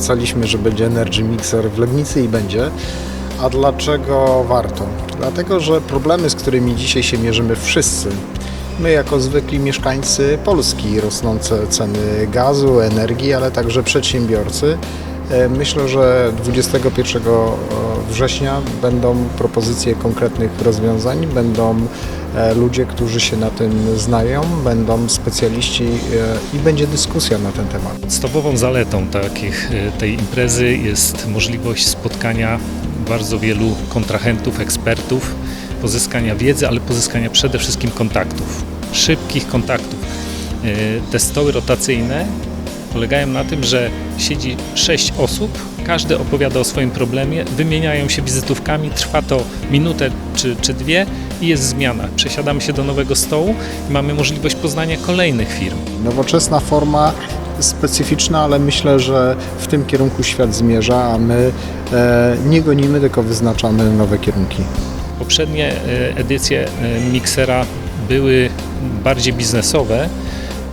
obiecaliśmy, że będzie Energy Mixer w Legnicy i będzie. A dlaczego warto? Dlatego, że problemy, z którymi dzisiaj się mierzymy wszyscy, my jako zwykli mieszkańcy Polski, rosnące ceny gazu, energii, ale także przedsiębiorcy, e, myślę, że 21 września będą propozycje konkretnych rozwiązań, będą e, ludzie, którzy się na tym znają, będą specjaliści e, i będzie dyskusja na ten temat. Podstawową zaletą takich, e, tej imprezy jest możliwość spotkania bardzo wielu kontrahentów, ekspertów, pozyskania wiedzy, ale pozyskania przede wszystkim kontaktów, szybkich kontaktów. E, Te stoły rotacyjne polegają na tym, że siedzi sześć osób, każdy opowiada o swoim problemie, wymieniają się wizytówkami, trwa to minutę czy, czy dwie i jest zmiana. Przesiadamy się do nowego stołu i mamy możliwość poznania kolejnych firm. Nowoczesna forma, specyficzna, ale myślę, że w tym kierunku świat zmierza, a my e, nie gonimy, tylko wyznaczamy nowe kierunki. Poprzednie e, edycje e, miksera były bardziej biznesowe.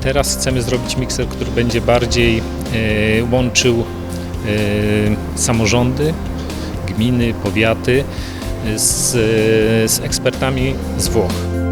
Teraz chcemy zrobić mikser, który będzie bardziej e, łączył e, samorządy, gminy, powiaty e, z, z ekspertami z Włoch.